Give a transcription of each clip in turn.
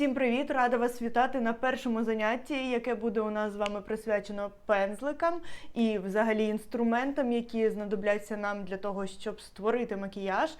Всім привіт! Рада вас вітати на першому занятті, яке буде у нас з вами присвячено пензликам і взагалі інструментам, які знадобляться нам для того, щоб створити макіяж.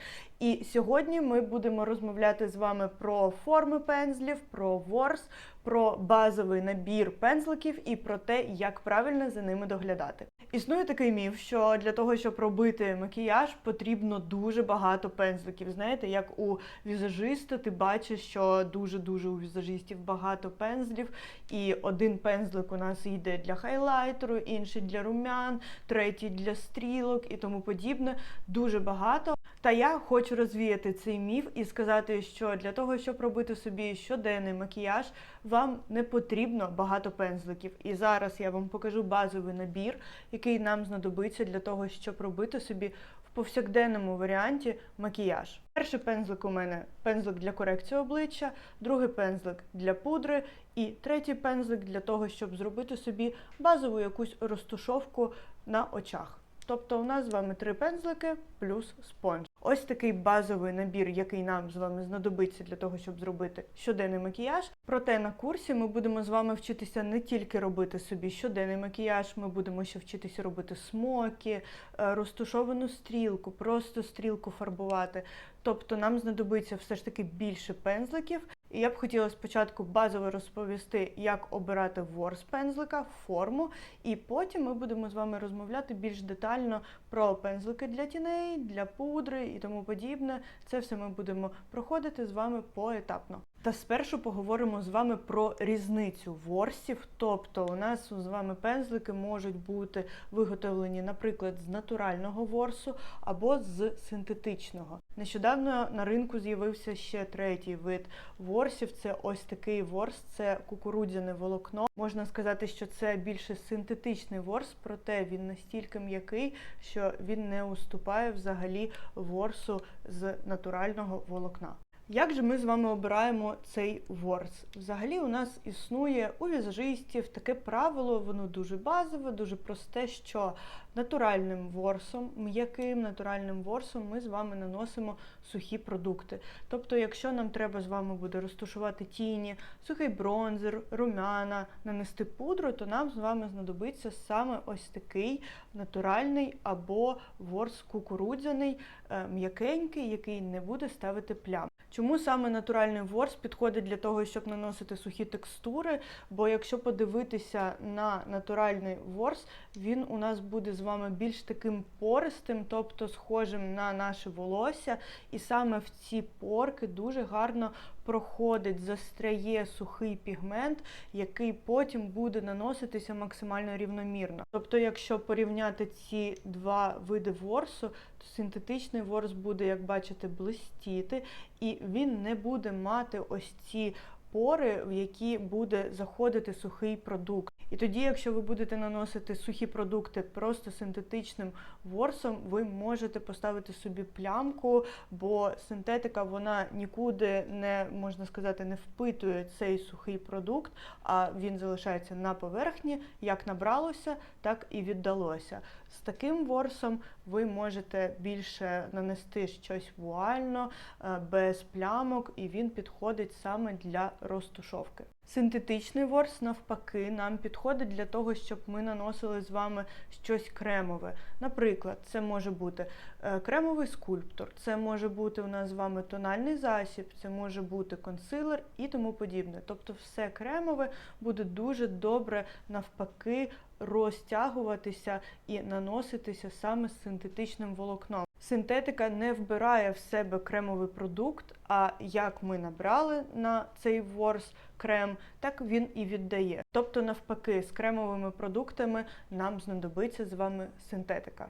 І сьогодні ми будемо розмовляти з вами про форми пензлів, про ворс, про базовий набір пензликів і про те, як правильно за ними доглядати. Існує такий міф, що для того, щоб робити макіяж, потрібно дуже багато пензликів. Знаєте, як у візажиста, ти бачиш, що дуже-дуже у візажистів багато пензлів, і один пензлик у нас йде для хайлайтеру, інший для румян, третій для стрілок і тому подібне. Дуже багато. Та я хочу розвіяти цей міф і сказати, що для того, щоб робити собі щоденний макіяж, вам не потрібно багато пензликів. І зараз я вам покажу базовий набір, який нам знадобиться для того, щоб робити собі в повсякденному варіанті макіяж. Перший пензлик у мене пензлик для корекції обличчя, другий пензлик для пудри, і третій пензлик для того, щоб зробити собі базову якусь розтушовку на очах. Тобто у нас з вами три пензлики плюс спонж. Ось такий базовий набір, який нам з вами знадобиться для того, щоб зробити щоденний макіяж. Проте на курсі ми будемо з вами вчитися не тільки робити собі щоденний макіяж, ми будемо ще вчитися робити смоки, е, розтушовану стрілку, просто стрілку фарбувати. Тобто нам знадобиться все ж таки більше пензликів. І я б хотіла спочатку базово розповісти, як обирати ворс пензлика, форму, і потім ми будемо з вами розмовляти більш детально про пензлики для тіней, для пудри і тому подібне. Це все ми будемо проходити з вами поетапно. Та спершу поговоримо з вами про різницю ворсів. Тобто, у нас з вами пензлики можуть бути виготовлені, наприклад, з натурального ворсу або з синтетичного. Нещодавно на ринку з'явився ще третій вид ворсів. Це ось такий ворс, це кукурудзяне волокно. Можна сказати, що це більше синтетичний ворс, проте він настільки м'який, що він не уступає взагалі ворсу з натурального волокна. Як же ми з вами обираємо цей ворс? Взагалі у нас існує у візажистів таке правило, воно дуже базове, дуже просте, що натуральним ворсом, м'яким натуральним ворсом ми з вами наносимо сухі продукти. Тобто, якщо нам треба з вами буде розташувати тіні, сухий бронзер, румяна, нанести пудру, то нам з вами знадобиться саме ось такий натуральний або ворс кукурудзяний, е, м'якенький, який не буде ставити плям. Чому саме натуральний ворс підходить для того, щоб наносити сухі текстури? Бо якщо подивитися на натуральний ворс, він у нас буде з вами більш таким пористим, тобто схожим на наше волосся, і саме в ці порки дуже гарно проходить, застряє сухий пігмент, який потім буде наноситися максимально рівномірно. Тобто, якщо порівняти ці два види ворсу, то синтетичний ворс буде, як бачите, блистіти, і він не буде мати ось ці пори, в які буде заходити сухий продукт. І тоді, якщо ви будете наносити сухі продукти просто синтетичним ворсом, ви можете поставити собі плямку, бо синтетика вона нікуди не можна сказати не впитує цей сухий продукт, а він залишається на поверхні, як набралося, так і віддалося. З таким ворсом ви можете більше нанести щось вуально, е, без плямок, і він підходить саме для розтушовки. Синтетичний ворс, навпаки, нам підходить для того, щоб ми наносили з вами щось кремове. Наприклад, це може бути е, кремовий скульптор, це може бути у нас з вами тональний засіб, це може бути консилер і тому подібне. Тобто, все кремове буде дуже добре навпаки розтягуватися і наноситися саме з синтетичним волокном. Синтетика не вбирає в себе кремовий продукт, а як ми набрали на цей ворс крем, так він і віддає. Тобто, навпаки, з кремовими продуктами нам знадобиться з вами синтетика.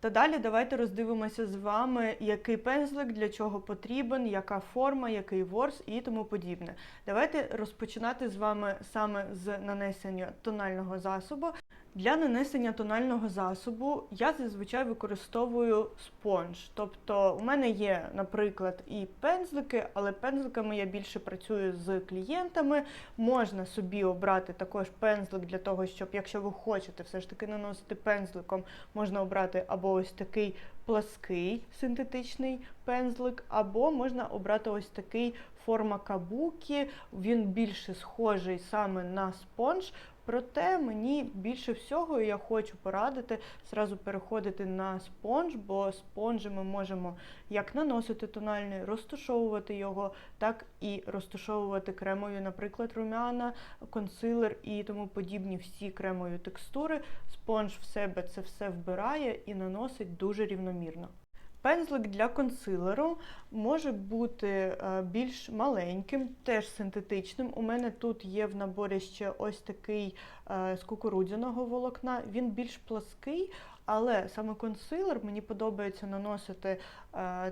Та далі давайте роздивимося з вами, який пензлик для чого потрібен, яка форма, який ворс і тому подібне. Давайте розпочинати з вами саме з нанесення тонального засобу. Для нанесення тонального засобу я зазвичай використовую спонж. Тобто, у мене є, наприклад, і пензлики, але пензликами я більше працюю з клієнтами. Можна собі обрати також пензлик для того, щоб, якщо ви хочете все ж таки наносити пензликом, можна обрати або ось такий плаский синтетичний пензлик, або можна обрати ось такий форма кабукі. Він більше схожий саме на спонж. Проте мені більше всього я хочу порадити зразу переходити на спонж, бо спонжі ми можемо як наносити тональний, розташовувати його, так і розташовувати кремові, наприклад, румяна, консилер і тому подібні всі кремові текстури. Спонж в себе це все вбирає і наносить дуже рівномірно. Пензлик для консилеру може бути е, більш маленьким, теж синтетичним. У мене тут є в наборі ще ось такий е, з кукурудзяного волокна. Він більш плаский, але саме консилер мені подобається наносити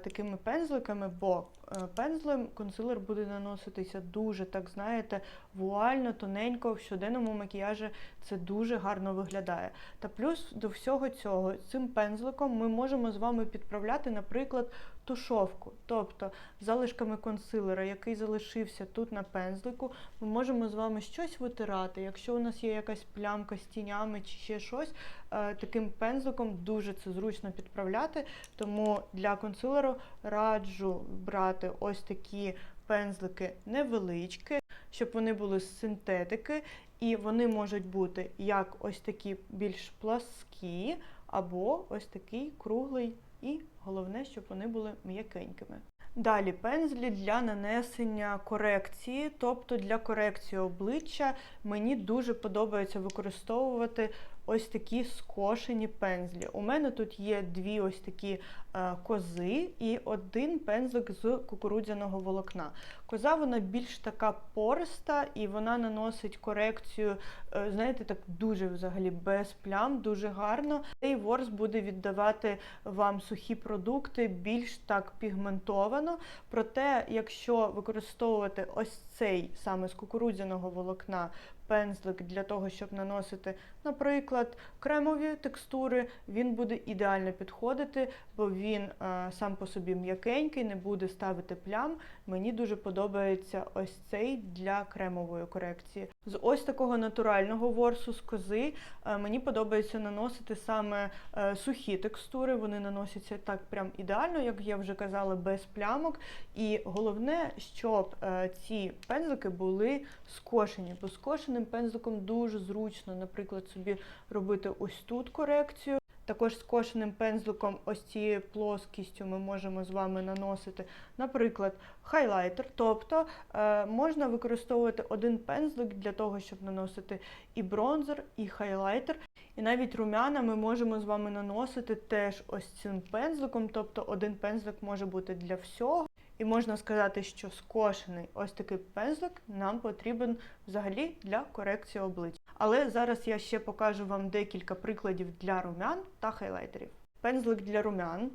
такими пензликами, бо е, пензлем консилер буде наноситися дуже, так знаєте, вуально, тоненько в щоденному макіяжі це дуже гарно виглядає. Та плюс до всього цього цим пензликом ми можемо з вами підправляти, наприклад, тушовку. Тобто залишками консилера, який залишився тут на пензлику, ми можемо з вами щось витирати. Якщо у нас є якась плямка з тінями чи ще щось, е, таким пензликом дуже це зручно підправляти. Тому для консилеру раджу брати ось такі пензлики невеличкі, щоб вони були з синтетики, і вони можуть бути як ось такі більш пласкі, або ось такий круглий, і головне, щоб вони були м'якенькими. Далі пензлі для нанесення корекції, тобто для корекції обличчя мені дуже подобається використовувати ось такі скошені пензлі. У мене тут є дві ось такі е, кози і один пензлик з кукурудзяного волокна. Коза вона більш така пориста і вона наносить корекцію, е, знаєте, так дуже взагалі без плям, дуже гарно. Цей ворс буде віддавати вам сухі продукти більш так пігментовано. Проте, якщо використовувати ось цей саме з кукурудзяного волокна пензлик для того, щоб наносити, наприклад, кремові текстури, він буде ідеально підходити, бо він е, сам по собі м'якенький, не буде ставити плям. Мені дуже подобається ось цей для кремової корекції. З ось такого натурального ворсу з кози е, мені подобається наносити саме е, сухі текстури. Вони наносяться так прям ідеально, як я вже казала, без плямок. І головне, щоб ці пензлики були скошені, бо скошеним пензликом дуже зручно, наприклад, собі робити ось тут корекцію. Також скошеним пензликом, ось цією плоскістю ми можемо з вами наносити, наприклад, хайлайтер. Тобто е, можна використовувати один пензлик для того, щоб наносити і бронзер, і хайлайтер. І навіть румяна ми можемо з вами наносити теж ось цим пензликом. Тобто один пензлик може бути для всього. І можна сказати, що скошений ось такий пензлик нам потрібен взагалі для корекції обличчя. Але зараз я ще покажу вам декілька прикладів для румян та хайлайтерів. Пензлик для румян.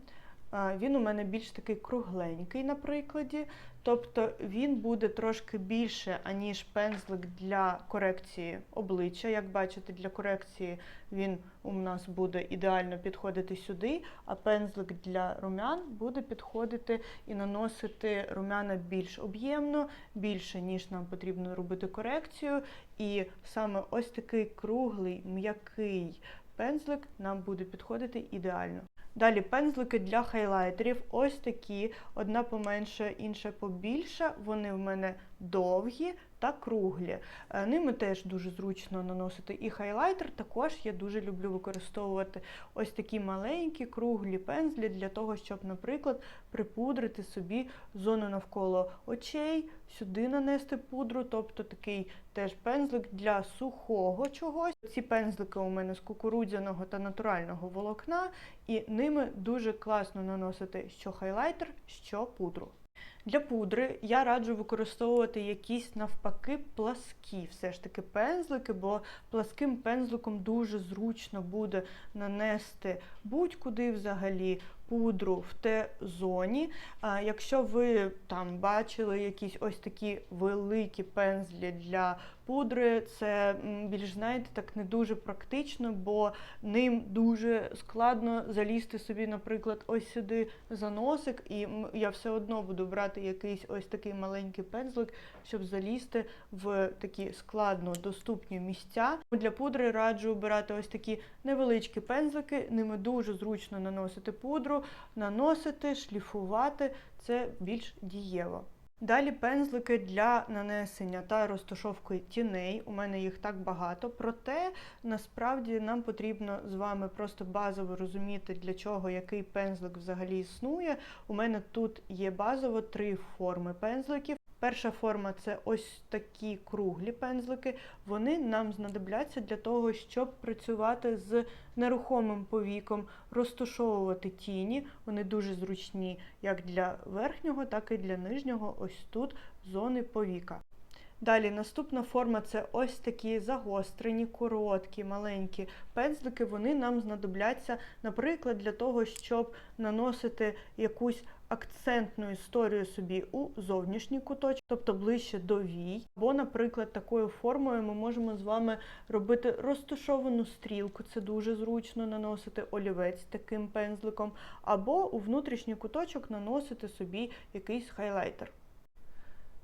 Він у мене більш такий кругленький на прикладі, тобто він буде трошки більше, аніж пензлик для корекції обличчя. Як бачите, для корекції він у нас буде ідеально підходити сюди, а пензлик для румян буде підходити і наносити румяна більш об'ємно, більше, ніж нам потрібно робити корекцію. І саме ось такий круглий, м'який пензлик нам буде підходити ідеально. Далі пензлики для хайлайтерів. Ось такі, одна поменше, інша побільша. Вони в мене довгі та круглі. Е, Ними теж дуже зручно наносити і хайлайтер. Також я дуже люблю використовувати ось такі маленькі круглі пензлі для того, щоб, наприклад, припудрити собі зону навколо очей, сюди нанести пудру, тобто такий теж пензлик для сухого чогось. Ці пензлики у мене з кукурудзяного та натурального волокна, і ними дуже класно наносити що хайлайтер, що пудру. Для пудри я раджу використовувати якісь навпаки пласкі все ж таки пензлики, бо пласким пензликом дуже зручно буде нанести будь-куди взагалі пудру в Т-зоні. А, Якщо ви там бачили якісь ось такі великі пензлі для пудри, це більш знаєте, так не дуже практично, бо ним дуже складно залізти собі, наприклад, ось сюди за носик, і я все одно буду брати якийсь ось такий маленький пензлик, щоб залізти в такі складно доступні місця. Для пудри раджу обирати ось такі невеличкі пензлики, ними дуже зручно наносити пудру, наносити, шліфувати це більш дієво. Далі пензлики для нанесення та розташовки тіней. У мене їх так багато. Проте насправді нам потрібно з вами просто базово розуміти, для чого який пензлик взагалі існує. У мене тут є базово три форми пензликів. Перша форма це ось такі круглі пензлики. Вони нам знадобляться для того, щоб працювати з нерухомим повіком, розташовувати тіні. Вони дуже зручні як для верхнього, так і для нижнього, ось тут зони повіка. Далі наступна форма це ось такі загострені, короткі, маленькі пензлики. Вони нам знадобляться, наприклад, для того, щоб наносити якусь акцентну історію собі у зовнішній куточок, тобто ближче до вій. Або, наприклад, такою формою ми можемо з вами робити розташовану стрілку. Це дуже зручно наносити олівець таким пензликом, або у внутрішній куточок наносити собі якийсь хайлайтер.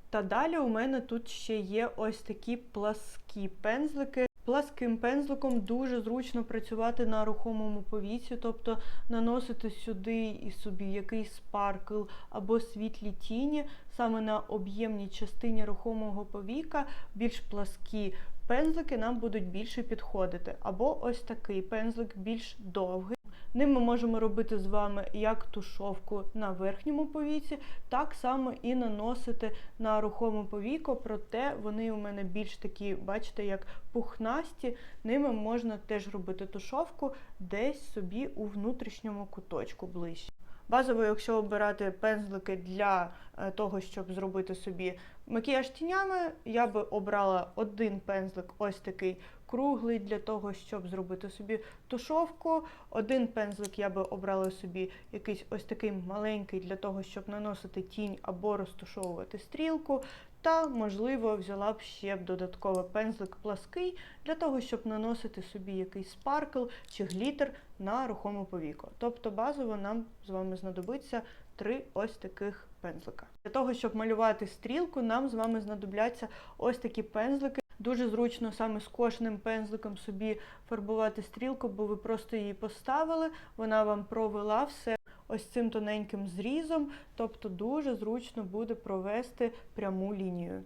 Та далі у мене тут ще є ось такі пласкі пензлики. Пласким пензликом дуже зручно працювати на рухомому повіці, тобто наносити сюди і собі якийсь спаркл або світлі тіні саме на об'ємній частині рухомого повіка, більш пласкі пензлики нам будуть більше підходити. Або ось такий пензлик більш довгий. Ним ми можемо робити з вами як тушовку на верхньому повіці, так само і наносити на рухоме повіко, проте вони у мене більш такі, бачите, як пухнасті. Ними можна теж робити тушовку десь собі у внутрішньому куточку ближче. Базово, якщо обирати пензлики для е, того, щоб зробити собі макіяж тінями, я би обрала один пензлик, ось такий круглий, для того, щоб зробити собі тушовку. Один пензлик я би обрала собі якийсь ось такий маленький для того, щоб наносити тінь або розташовувати стрілку. Та, можливо, взяла б ще б додатковий пензлик плаский для того, щоб наносити собі якийсь спаркл чи глітер на рухому повіко. Тобто базово нам з вами знадобиться три ось таких пензлика. Для того, щоб малювати стрілку, нам з вами знадобляться ось такі пензлики. Дуже зручно саме з кожним пензликом собі фарбувати стрілку, бо ви просто її поставили, вона вам провела все ось цим тоненьким зрізом, тобто дуже зручно буде провести пряму лінію.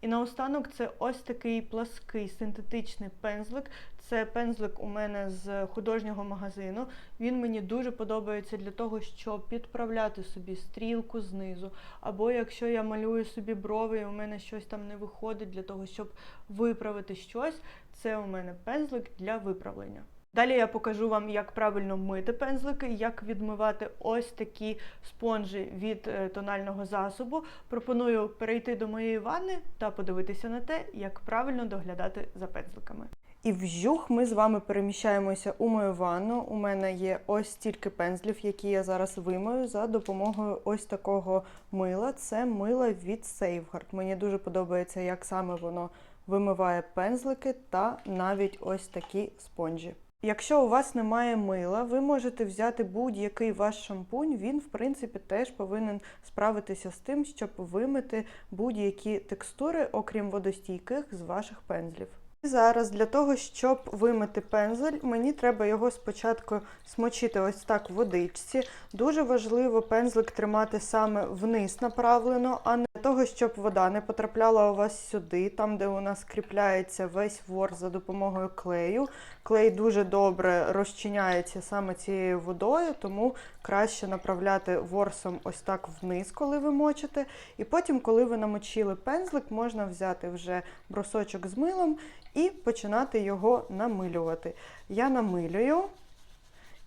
І наостанок це ось такий плаский синтетичний пензлик. Це пензлик у мене з художнього магазину. Він мені дуже подобається для того, щоб підправляти собі стрілку знизу. Або якщо я малюю собі брови, і у мене щось там не виходить для того, щоб виправити щось, це у мене пензлик для виправлення. Далі я покажу вам, як правильно мити пензлики, як відмивати ось такі спонжі від е, тонального засобу. Пропоную перейти до моєї ванни та подивитися на те, як правильно доглядати за пензликами. І вжух ми з вами переміщаємося у мою ванну. У мене є ось стільки пензлів, які я зараз вимою за допомогою ось такого мила. Це мило від Safeguard. Мені дуже подобається, як саме воно вимиває пензлики та навіть ось такі спонжі. Якщо у вас немає мила, ви можете взяти будь-який ваш шампунь. Він, в принципі, теж повинен справитися з тим, щоб вимити будь-які текстури, окрім водостійких, з ваших пензлів. Зараз для того, щоб вимити пензель, мені треба його спочатку смочити ось так в водичці. Дуже важливо пензлик тримати саме вниз направлено, а не для того, щоб вода не потрапляла у вас сюди, там де у нас кріпляється весь ворс за допомогою клею. Клей дуже добре розчиняється саме цією водою, тому краще направляти ворсом ось так вниз, коли ви мочите. І потім, коли ви намочили пензлик, можна взяти вже брусочок з милом і починати його намилювати. Я намилюю.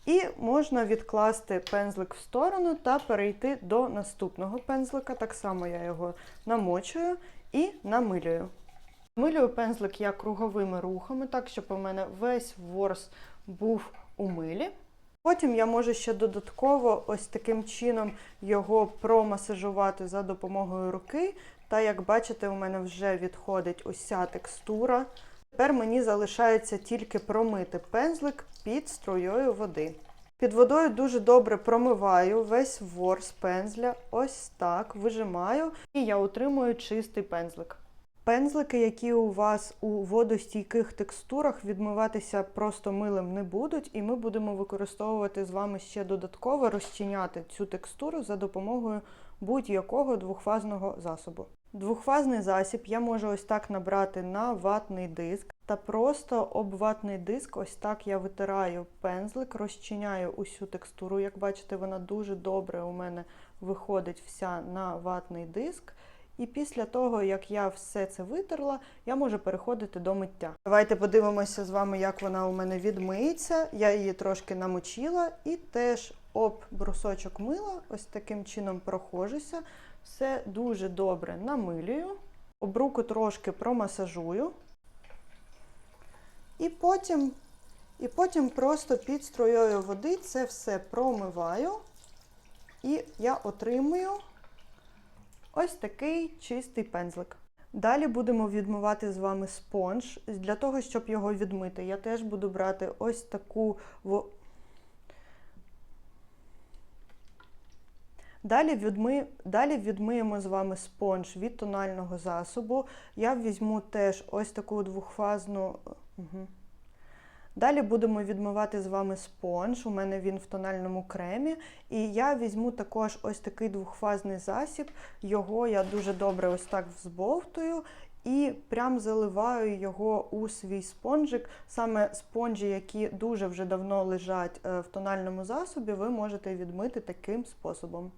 І можна відкласти пензлик в сторону та перейти до наступного пензлика. Так само я його намочую і намилюю. Милюю пензлик я круговими рухами, так, щоб у мене весь ворс був у милі. Потім я можу ще додатково ось таким чином його промасажувати за допомогою руки. Та як бачите, у мене вже відходить ця текстура. Тепер мені залишається тільки промити пензлик під струєю води. Під водою дуже добре промиваю весь ворс пензля, ось так, вижимаю, і я утримую чистий пензлик. Пензлики, які у вас у водостійких текстурах, відмиватися просто милим не будуть, і ми будемо використовувати з вами ще додатково розчиняти цю текстуру за допомогою будь-якого двохфазного засобу. Двохфазний засіб я можу ось так набрати на ватний диск та просто об ватний диск, ось так я витираю пензлик, розчиняю усю текстуру. Як бачите, вона дуже добре у мене виходить вся на ватний диск. І після того, як я все це витерла, я можу переходити до миття. Давайте подивимося з вами, як вона у мене відмиється. Я її трошки намочила і теж об брусочок мила, ось таким чином прохожуся. Все дуже добре намилюю, об руку трошки промасажую. І потім, і потім просто під струєю води це все промиваю. І я отримую ось такий чистий пензлик. Далі будемо відмивати з вами спонж. Для того, щоб його відмити, я теж буду брати ось таку. Далі, відми... Далі відмиємо з вами спонж від тонального засобу. Я візьму теж ось таку двохфазну. Угу. Далі будемо відмивати з вами спонж. У мене він в тональному кремі. І я візьму також ось такий двохфазний засіб. Його я дуже добре ось так взбовтую. І прям заливаю його у свій спонжик. Саме спонжі, які дуже вже давно лежать е, в тональному засобі, ви можете відмити таким способом.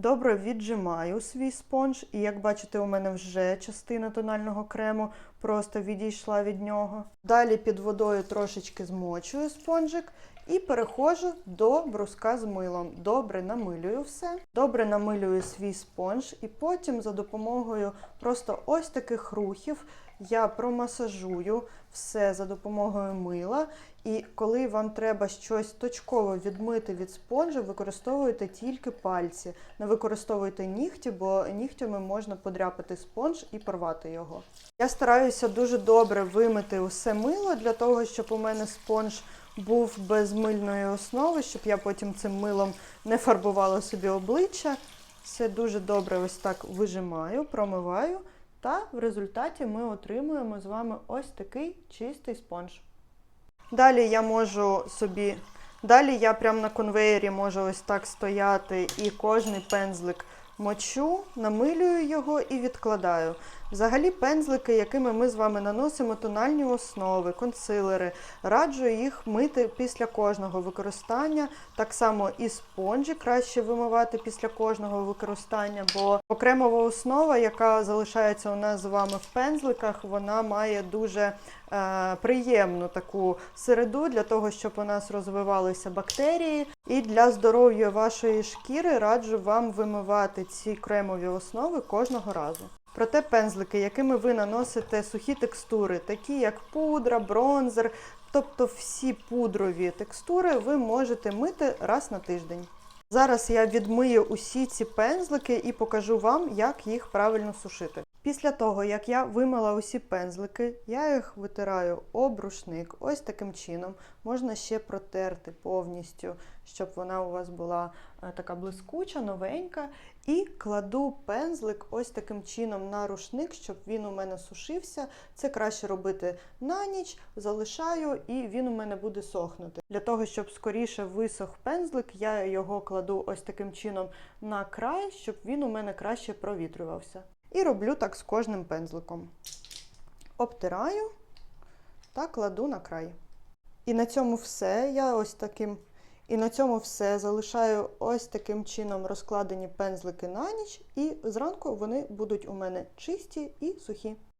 Добре віджимаю свій спонж, і як бачите, у мене вже частина тонального крему просто відійшла від нього. Далі під водою трошечки змочую спонжик і переходжу до бруска з милом. Добре намилюю все. Добре намилюю свій спонж, і потім за допомогою просто ось таких рухів я промасажую все за допомогою мила. І коли вам треба щось точково відмити від спонжа, використовуйте тільки пальці. Не використовуйте нігті, бо нігтями можна подряпати спонж і порвати його. Я стараюся дуже добре вимити усе мило для того, щоб у мене спонж був без мильної основи, щоб я потім цим милом не фарбувала собі обличчя. Все дуже добре ось так вижимаю, промиваю. Та в результаті ми отримуємо з вами ось такий чистий спонж. Далі я можу собі. Далі я прямо на конвеєрі можу ось так стояти і кожний пензлик мочу, намилюю його і відкладаю. Взагалі, пензлики, якими ми з вами наносимо тональні основи, консилери, раджу їх мити після кожного використання. Так само і спонжі краще вимивати після кожного використання, бо окремова основа, яка залишається у нас з вами в пензликах, вона має дуже е, приємну таку середу для того, щоб у нас розвивалися бактерії. І для здоров'я вашої шкіри раджу вам вимивати ці кремові основи кожного разу. Проте пензлики, якими ви наносите сухі текстури, такі як пудра, бронзер, тобто всі пудрові текстури, ви можете мити раз на тиждень. Зараз я відмию усі ці пензлики і покажу вам, як їх правильно сушити. Після того, як я вимила усі пензлики, я їх витираю об рушник. Ось таким чином. Можна ще протерти повністю, щоб вона у вас була е, така блискуча, новенька. І кладу пензлик ось таким чином на рушник, щоб він у мене сушився. Це краще робити на ніч, залишаю, і він у мене буде сохнути. Для того, щоб скоріше висох пензлик, я його кладу ось таким чином на край, щоб він у мене краще провітрювався. І роблю так з кожним пензликом. Обтираю та кладу на край. І на цьому все. Я ось таким. І на цьому все залишаю ось таким чином розкладені пензлики на ніч, і зранку вони будуть у мене чисті і сухі.